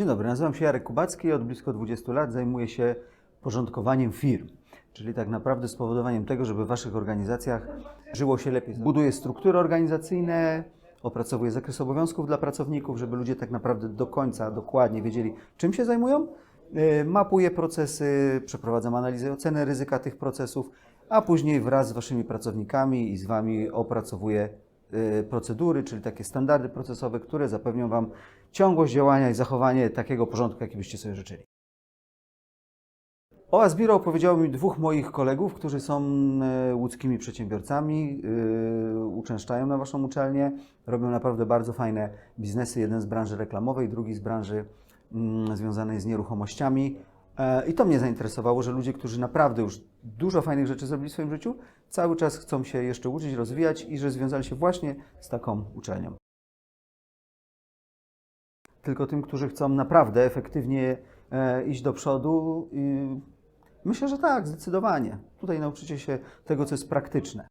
Dzień dobry, nazywam się Jarek Kubacki i od blisko 20 lat zajmuję się porządkowaniem firm, czyli tak naprawdę spowodowaniem tego, żeby w Waszych organizacjach żyło się lepiej. Buduję struktury organizacyjne, opracowuję zakres obowiązków dla pracowników, żeby ludzie tak naprawdę do końca dokładnie wiedzieli, czym się zajmują. E, Mapuję procesy, przeprowadzam analizę ocenę ryzyka tych procesów, a później wraz z Waszymi pracownikami i z Wami opracowuję y, procedury, czyli takie standardy procesowe, które zapewnią Wam ciągłość działania i zachowanie takiego porządku, jaki byście sobie życzyli. O Asbiro opowiedziało mi dwóch moich kolegów, którzy są e, łódzkimi przedsiębiorcami, yy, uczęszczają na Waszą uczelnię, robią naprawdę bardzo fajne biznesy, jeden z branży reklamowej, drugi z branży mm, związanej z nieruchomościami. E, I to mnie zainteresowało, że ludzie, którzy naprawdę już dużo fajnych rzeczy zrobili w swoim życiu, cały czas chcą się jeszcze uczyć, rozwijać i że związali się właśnie z taką uczelnią. Tylko tym, którzy chcą naprawdę efektywnie e, iść do przodu, myślę, że tak, zdecydowanie. Tutaj nauczycie się tego, co jest praktyczne.